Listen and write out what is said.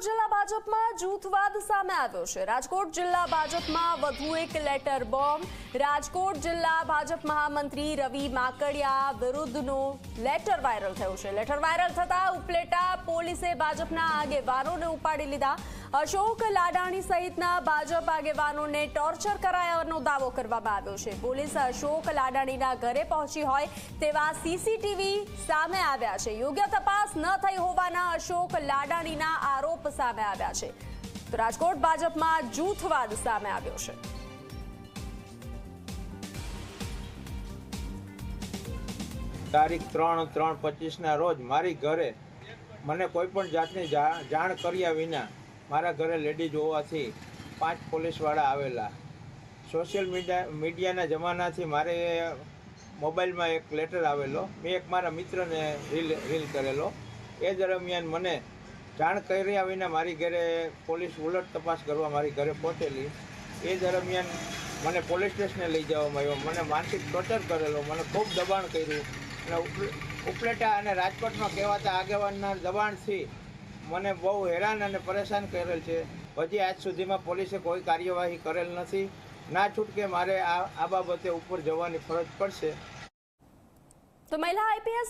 રાજકોટ જિલ્લા ભાજપમાં જૂથવાદ સામે આવ્યો છે. રાજકોટ જિલ્લા ભાજપમાં વધુ એક લેટર બોમ્બ. રાજકોટ જિલ્લા ભાજપ મહામંત્રી રવિ માકડિયા વિરુદ્ધનો લેટર વાયરલ થયો છે. લેટર વાયરલ થતા ઉપલેટા પોલીસે ભાજપના આગેવાનોને ઉપાડી લીધા. અશોક લાડાણી સહિતના ભાજપ આગેવાનોને ટોર્ચર કરાયાનો દાવો કરવામાં આવ્યો છે. પોલીસ અશોક લાડાણીના ઘરે પહોંચી હોય તેવા સીસીટીવી સામે આવ્યા છે. યોગ્ય તપાસ ન થઈ હોવાના અશોક લાડાણીના આરોપ સામે આવ્યા છે. તો રાજકોટ ભાજપમાં જૂથવાદ સામે આવ્યો છે. તારીખ ત્રણ ત્રણ પચીસના રોજ મારી ઘરે, મને કોઈ પણ જાતની જાણ કર્યા વિના મારા ઘરે લેડીઝ હોવાથી પાંચ પોલીસવાળા આવેલા. સોશિયલ મીડિયા મીડિયાના જમાનાથી મારે મોબાઈલમાં એક લેટર આવેલો. મેં એક મારા મિત્રને રીલ રીલ કરેલો. એ દરમિયાન મને જાણ કર્યા વિના મારી ઘરે પોલીસ ઉલટ તપાસ કરવા મારી ઘરે પહોંચેલી. એ દરમિયાન મને પોલીસ સ્ટેશને લઈ જવામાં આવ્યો. મને માનસિક ટોર્ચર કરેલો. મને ખૂબ દબાણ કર્યું. અને ઉપલેટા અને રાજકોટમાં કહેવાતા આગેવાનના દબાણથી મને બહુ હેરાન અને પરેશાન કરેલ છે. હજી આજ સુધીમાં પોલીસે કોઈ કાર્યવાહી કરેલ નથી. ના છૂટકે મારે આ બાબતે ઉપર જવાની ફરજ પડશે. તો મહિલા આઈપીએસ